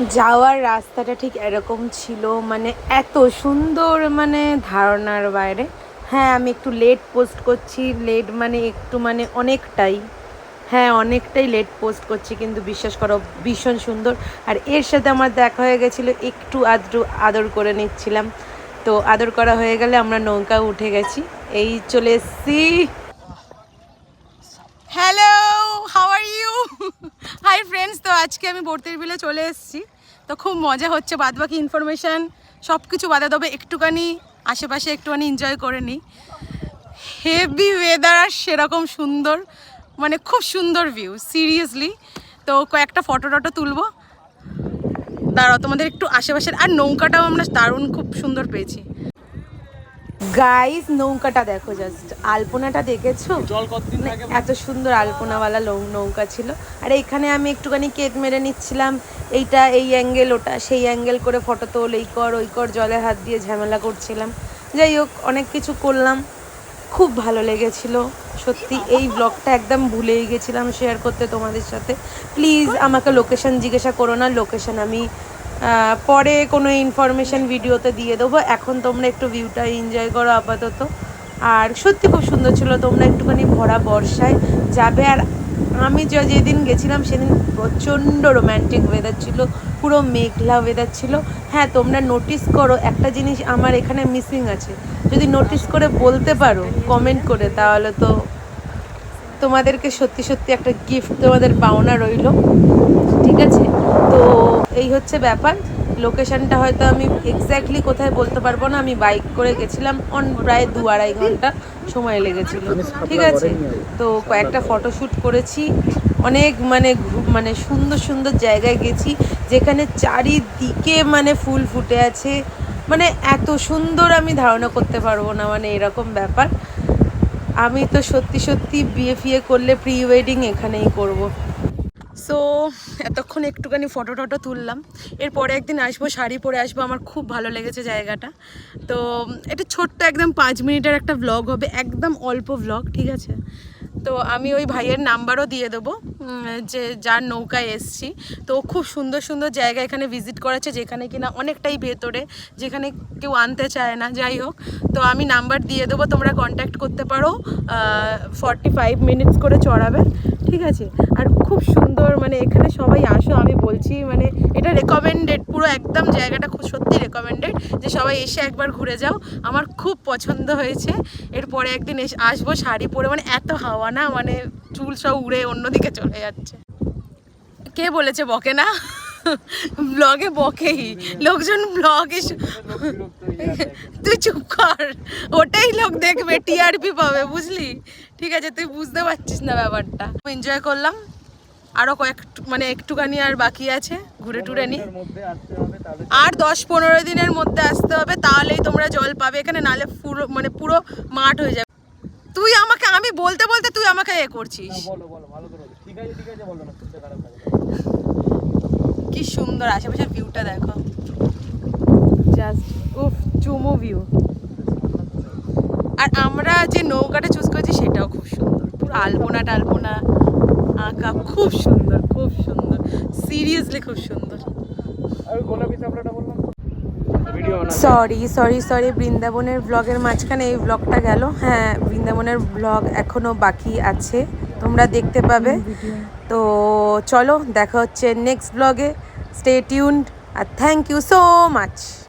যাওয়ার রাস্তাটা ঠিক এরকম ছিল মানে এত সুন্দর মানে ধারণার বাইরে। হ্যাঁ আমি একটু লেট পোস্ট করছি লেট মানে একটু মানে অনেকটাই। হ্যাঁ অনেকটাই লেট পোস্ট করছি, কিন্তু বিশ্বাস করো, ভীষণ সুন্দর। আর এর সাথে আমার দেখা হয়ে গেছিল, একটু আদ্র, আদর করে নিচ্ছিলাম। তো আদর করা হয়ে গেলে আমরা নৌকা উঠে গেছি। এই চলে এসছি। Hello how are you hi friends তো আজকে আমি বর্তির বিলে চলে এসেছি। তো খুব মজা হচ্ছে বাদ বাকি ইনফরমেশান সব কিছু বাদা দেবে একটুখানি আশেপাশে একটুখানি এনজয় করে নিই। হেভি ওয়েদার আর সেরকম সুন্দর মানে খুব সুন্দর ভিউ সিরিয়াসলি তো কয়েকটা ফটো টটো তুলবো। দাঁড়াও, তোমাদের একটু আশেপাশের, আর নৌকাটাও আমরা দারুণ, খুব সুন্দর পেয়েছি। গাইস নৌকাটা দেখো জাস্ট আলপনাটা দেখেছ? এত সুন্দর আলপনাওয়ালা নৌকা ছিল। আর এইখানে আমি একটুখানি কেট মেরে নিচ্ছিলাম। এইটা এই অ্যাঙ্গেল ওটা সেই অ্যাঙ্গেল করে ফটো তোল এই কর ওই কর জলে হাত দিয়ে ঝামেলা করছিলাম। যাই হোক অনেক কিছু করলাম। খুব ভালো লেগেছিল সত্যি। এই ব্লগটা একদম ভুলেই গেছিলাম শেয়ার করতে তোমাদের সাথে। প্লিজ আমাকে লোকেশন জিজ্ঞাসা করো না। লোকেশন আমি পরে কোনো ইনফরমেশন ভিডিওতে দিয়ে দেবো। এখন তোমরা একটু ভিউটা এনজয় করো আপাতত। আর সত্যি খুব সুন্দর ছিল, তোমরা একটুখানি ভরা বর্ষায় যাবে। আর আমি যে- যেদিন গেছিলাম সেদিন প্রচণ্ড রোম্যান্টিক ওয়েদার ছিল, পুরো মেঘলা ওয়েদার ছিল। হ্যাঁ তোমরা নোটিস করো, একটা জিনিস আমার এখানে মিসিং আছে। যদি নোটিস করে বলতে পারো কমেন্ট করে, তাহলে তো তোমাদেরকে সত্যি সত্যি একটা গিফট তোমাদের পাওনা রইল। ঠিক আছে? তো এই হচ্ছে ব্যাপার। লোকেশনটা হয়তো আমি এক্স্যাক্টলি কোথায় বলতে পারব না। আমি বাইক করে গেছিলাম অন প্রায় দু আড়াই ঘণ্টা সময় লেগেছিল। ঠিক আছে? তো কয়েকটা ফটোশ্যুট করেছি। অনেক মানে মানে সুন্দর সুন্দর জায়গায় গেছি। যেখানে চারিদিকে মানে ফুল ফুটে আছে। মানে এত সুন্দর আমি ধারণা করতে পারব না। মানে এরকম ব্যাপার। আমি তো সত্যি সত্যি বিয়ে ফিয়ে করলে প্রি ওয়েডিং এখানেই করব। সো এতক্ষণ একটুখানি ফটো টটো তুললাম। এরপরে একদিন আসব, শাড়ি পরে আসব, আমার খুব ভালো লেগেছে জায়গাটা। তো, এটা ছোট্ট একদম পাঁচ মিনিটের একটা ব্লগ হবে, একদম অল্প ব্লগ ঠিক আছে? তো, আমি ওই ভাইয়ের নাম্বারও দিয়ে দেবো যে যার নৌকায় এসছি। তো খুব সুন্দর সুন্দর জায়গা এখানে ভিজিট করেছে, যেখানে কিনা অনেকটাই ভেতরে, যেখানে কেউ আনতে চায় না, যাই হোক। তো, আমি নাম্বার দিয়ে দেবো, তোমরা কন্ট্যাক্ট করতে পারো। ফর্টি ফাইভ মিনিটস করে চড়াবে। ঠিক আছে? আর খুব সুন্দর মানে এখানে সবাই আসো আমি বলছি মানে এটা রেকমেন্ডেড পুরো একদম জায়গাটা খুব সত্যি রেকমেন্ডেড যে সবাই এসে একবার ঘুরে যাও। আমার খুব পছন্দ হয়েছে। এরপরে একদিন এসে আসব শাড়ি পরে মানে এত হাওয়া না মানে চুল সব উড়ে অন্যদিকে চলে যাচ্ছে। কে বলেছে বকে না? ব্লগে বকেই। লোকজন ব্লগে তুই চুপ কর। ওটাই লোক দেখবে টিআরপি পাবে বুঝলি? ঠিক আছে তুই বুঝতে পারছিস না ব্যাপারটা। এনজয় করলাম। আরও কয়েক মানে একটুখানি আর বাকি আছে ঘুরে টুরে নি। আর দশ পনেরো দিনের মধ্যে আসতে হবে তাহলেই তোমরা জল পাবে এখানে নালে পুরো মানে পুরো মাঠ হয়ে যাবে। তুই আমাকে আমি বলতে বলতে তুই আমাকে এ করছিস। কি সুন্দর আশেপাশের ভিউটা দেখো। জাস্ট উফ চুমো ভিউ আর আমরা যে নৌকাটা চুজ করেছি সেটাও খুব সুন্দর। পুরো আলপনা টালপনা আঁকা খুব সুন্দর খুব সুন্দর। সিরিয়াসলি খুব সুন্দর। সরি সরি সরি বৃন্দাবনের ব্লগের মাঝখানে এই ব্লগটা গেল। হ্যাঁ বৃন্দাবনের ব্লগ এখনও বাকি আছে তোমরা দেখতে পাবে। তো চলো দেখা হচ্ছে নেক্সট ব্লগে স্টে টিউনড আর থ্যাংক ইউ সো মাচ